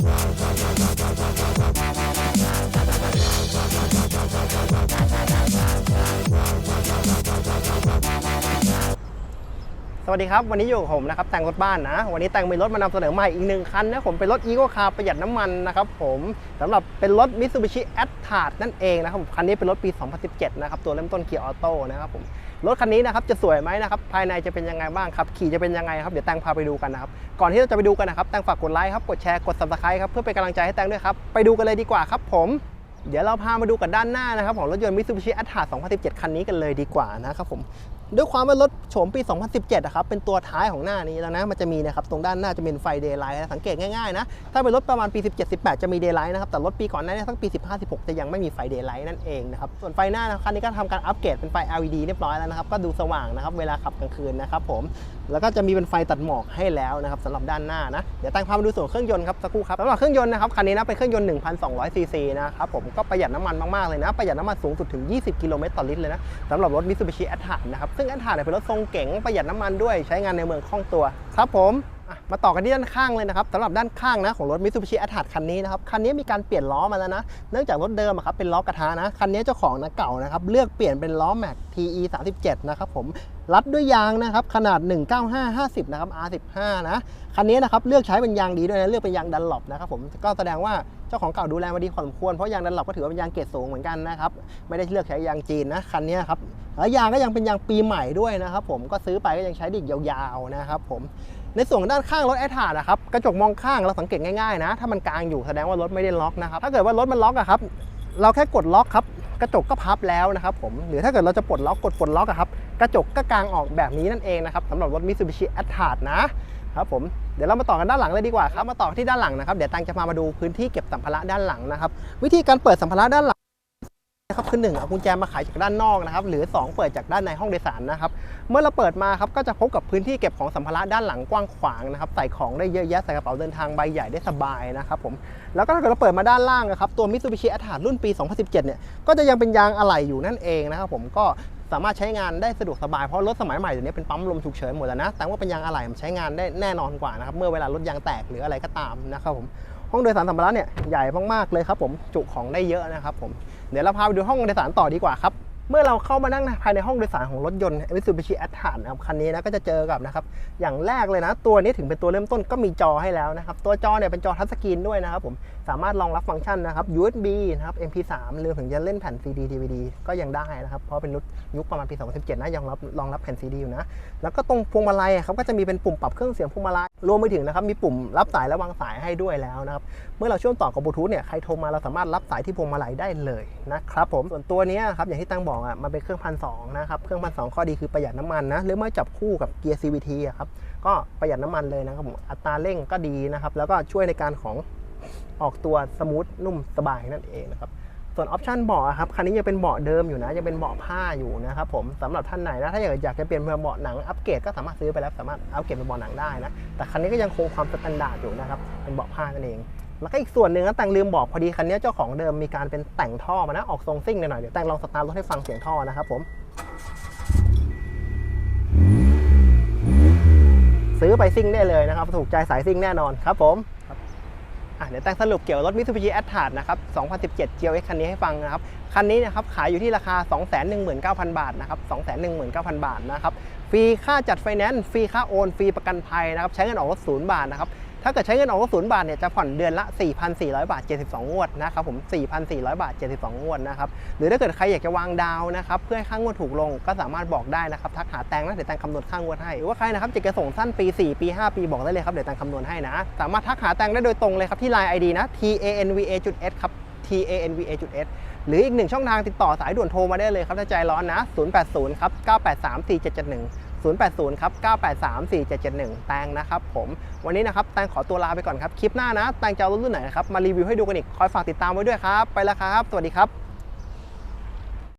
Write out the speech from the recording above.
ส วัสดีครับ วันนี้อยู่กับผมนะครับแต่งรถบ้านนะ วันนี้แต่งมีรถมานำเสนอใหม่อีกหนึ่งคันนะผมเป็นรถ e ีโ c คาร์ประหยัดน้ำมันนะครับผมสำหรับเป็นรถ Mitsubishi a t t a r นั่นเองนะครับคันนี้เป็นรถปี 2017 นะครับตัวเริ่มต้นเกียร์ออโต้นะครับผมรถคันนี้นะครับจะสวยไหมนะครับภายในจะเป็นยังไงบ้างครับขี่จะเป็นยังไงครับเดี๋ยวแตงพาไปดูกันนะครับก่อนที่เราจะไปดูกันนะครับแตงฝากกดไลค์ครับกดแชร์กด subscribe ครับเพื่อเป็นกำลังใจให้แตงด้วยครับไปดูกันเลยดีกว่าครับผมเดี๋ยวเราพามาดูกันด้านหน้านะครับของรถยนต์ Mitsubishi a t t a r 2017 คันนี้กันเลยดีกว่านะครับผม ด้วยความว่ารถโฉมปี 2017อะครับเป็นตัวท้ายของหน้านี้แล้วนะมันจะมีนะครับตรงด้านหน้าจะเป็นไฟเดย์ไลท์สังเกตง่ายๆนะถ้าเป็นรถประมาณปี 17 18 จะมีเดย์ไลท์นะครับแต่รถปีก่อนหน้านี้ทั้งปี 15 16 จะยังไม่มีไฟเดย์ไลท์นั่นเองนะครับส่วนไฟหน้านะคันนี้ก็ทำการอัปเกรดเป็นไฟ LED เรียบร้อยแล้วนะครับก็ดูสว่างนะครับเวลาขับกลางคืนนะครับผมแล้วก็จะมีเป็นไฟตัดหมอกให้แล้วนะครับสำหรับด้านหน้านะเดี๋ยวตั้งพามาดูส่วนเครื่องยนต์ครับสักครู่ครับสำหรับเครื่องยนต์นะครับคันนี้นะเป็นเครื่องยนต์ 1,200 ซีซีนะครับผมก็ประหยัดน้ำมันมากๆเลยนะประหยัดน้ำมันสูงสุดถึง 20 กิโลเมตรต่อลิตรเลยนะสำหรับรถ Mitsubishi a t t a r นะครับซึ่งอันถ่านเป็นรถทรงเก๋งประหยัดน้ำมันด้วยใช้งานในเมืองคล่องตัวครับผม มาต่อกันที่ด้านข้างเลยนะครับสำหรับด้านข้างนะของรถ Mitsubishi a t t a r คันนี้นะครับคันนี้มีการเปลี่ยนล้อมาแล้วนะ เนื่องจากรถเดิมครับเป็นล้อกระทะนะคันนี้เจ้าของนะเก่านะครับเลือกเปลี่ยนเป็นล้อแม็ก TE 37นะครับผมรัดด้วยยางนะครับขนาด 19550นะครับ R15 นะคันนี้นะครับเลือกใช้เป็นยางดีด้วยนะเลือกเป็นยางดันหลบนะครับผมก็แสดงว่าเจ้าของเก่าดูแลมาดีพอสมควรเพราะยางดันหลบก็ถือว่าเป็นยางเกรดสูงเหมือนกันนะครับไม่ได้เลือกใช้ยางจีนนะคันนี้ครับแล้วยางก็ยังเป็นยางปีใหม่ด้วยนะครับผมก็ซื้อไปก็ยังใช้ดอีกยาวๆนะครับผม ในส่วนด้านข้างรถแอทานะครับกระจกมองข้างเราสังเกตง่ายๆนะถ้ามันกลางอยู่แสดงว่ารถไม่ได้ล็อกนะครับถ้าเกิดว่ารถมันล็อกอะครับเราแค่กดล็อกครับกระจกก็พับแล้วนะครับผมหรือถ้าเกิดเราจะปลดล็อกกดปลดล็อกอะครับกระจกก็กางออกแบบนี้นั่นเองนะครับสำหรับรถ Mitsubishi a t t a r นะครับผมเดี๋ยวเรามาต่อกันด้านหลังเลยดีกว่าครับมาต่อที่ด้านหลังนะครับเดี๋ยวตังจะพามาดูพื้นที่เก็บสัมภาระด้านหลังนะครับวิธีการเปิดสัมภาระด้านหลัง นะครับคือหนึ่งเอากุญแจมาขายจากด้านนอกนะครับหรือ 2 เปิดจากด้านในห้องโดยสารนะครับเมื่อเราเปิดมาครับก็จะพบกับพื้นที่เก็บของสัมภาระด้านหลังกว้างขวางนะครับใส่ของได้เยอะแยะใส่กระเป๋าเดินทางใบใหญ่ได้สบายนะครับผมแล้วก็ถ้าเกิดเราเปิดมาด้านล่างนะครับตัว Mitsubishi a t t a r รุ่นปี 2017 เนี่ยก็จะยังเป็นยางอะไหล่อยู่นั่นเองนะครับผมก็สามารถใช้งานได้สะดวกสบายเพราะรถสมัยใหม่เดี๋ยวนี้เป็นปั๊มลมฉุกเฉินหมดแล้วนะแต่ว่าเป็นยางอะไหล่มันใช้งานได้แน่นอนกว่านะครับเมื่อเวลารถยางแตกหรืออะไรก็ตามนะครับผม ห้องโดยสารสัมภาระเนี่ยใหญ่มากๆเลยครับผมจุของได้เยอะนะครับผมเดี๋ยวเราพาไปดูห้องโดยสารต่อดีกว่าครับเมื่อเราเข้ามานั่งภายในห้องโดยสารของรถยนต์ Mitsubishi a t t a r นะครับคันนี้นะก็จะเจอกับนะครับอย่างแรกเลยนะ ตัวนี้ถึงเป็นตัวเริ่มต้นก็มีจอให้แล้วนะครับ ตัวจอเนี่ยเป็นจอทัชสกรีนด้วยนะครับผม สามารถรองรับฟังก์ชันนะครับ USB นะครับ MP3 หรือถึงจะเล่นแผ่น CD DVD ก็ยังได้นะครับ เพราะเป็นรุ่นยุคประมาณปี 2017 นะยังรับรองรับแผ่น CD อยู่นะ แล้วก็ตรงพวงมาลัยครับก็จะมีเป็นปุ่มปรับเครื่องเสียงพวงมาลัย รวมไปถึงนะครับมีปุ่มรับสายและวางสายให้ด้วยแล้วนะครับ เมื่อเราเชื่อมต่อกับบลูทูธเนี่ยใครโทรมาเราสามารถรับสายที่พวงมาลัยได้เลยนะครับผม ส่วนตัวนี้ครับอย่างที่ตั้งบอกอะมันเป็นเครื่องพันสองนะครับเครื่องพันสองข้อดีคือประหยัดน้ำมันนะหรือเมื่อจับคู่กับเกียร์ CVT อะครับก็ประหยัดน้ำมันเลยนะครับผมอัตราเร่งก็ดีนะครับแล้วก็ช่วยในการของ ออกตัวสมูทนุ่มสบายนั่นเองนะครับส่วนออปชันเบาะครับคันนี้ยังเป็นเบาะเดิมอยู่นะยังเป็นเบาะผ้าอยู่นะครับผมสำหรับท่านไหนนะถ้าอยากอยากจะเปลี่ยนเป็นเบาะหนังอัปเกรดก็สามารถซื้อไปแล้วสามารถอัปเกรดเป็นเบาะหนังได้นะแต่คันนี้ก็ยังคงความสแตนดาร์ดอยู่นะครับเป็นเบาะผ้านั่นเอง แล้วก็อีกส่วนหนึ่งนะแต่งลืมบอกพอดีคันนี้เจ้าของเดิมมีการเป็นแต่งท่อมานะออกทรงซิ่งหน่อยเดี๋ยวแต่งลองสตาร์ทรถให้ฟังเสียงท่อนะครับผมซื้อไปซิ่งได้เลยนะครับ ถูกใจสายซิ่งแน่นอนครับผมครับ เดี๋ยวแต่งสรุปเกี่ยวกับรถ Mitsubishi a t t a r นะครับ 2017 GLX คันนี้ให้ฟังนะครับ คันนี้นะครับขายอยู่ที่ราคา 219,000 บาทนะครับ 219,000 บาทนะครับ ฟรีค่าจัดไฟแนนซ์ ฟรีค่าโอน ฟรีประกันภัยนะครับ ใช้เงินออกรถศูนย์บาทนะครับ ถ้าเกิดใช้เงินออกรถศูนย์บาทเนี่ยจะผ่อนเดือนละ 4,400 บาท 72 งวดนะครับผม 4,400 บาท 72 งวดนะครับ หรือถ้าเกิดใครอยากจะวางดาวนะครับเพื่อให้ค่างวดถูกลงก็สามารถบอกได้นะครับทักหาแตงนะเดี๋ยวแตงคำนวณค่างวดให้หรือว่าใครนะครับจะส่งสั้นปี 4 ปี 5 ปีบอกได้เลยครับเดี๋ยวแตงคำนวณให้นะ สามารถทักหาแตงได้โดยตรงเลยครับที่ Line ID นะ t a n v a s ครับ t a n v a s หรืออีกหนึ่งช่องทางติดต่อสายด่วนโทรมาได้เลยครับถ้าใจร้อนนะ 080 ครับ 983 4771 080ครับ983 4771 แตงนะครับผม วันนี้นะครับแตงขอตัวลาไปก่อนครับ คลิปหน้านะแตงจะเอารถรุ่นไหนนะครับมารีวิวให้ดูกันอีก คอยฝากติดตามไว้ด้วยครับ ไปแล้วครับ สวัสดีครับ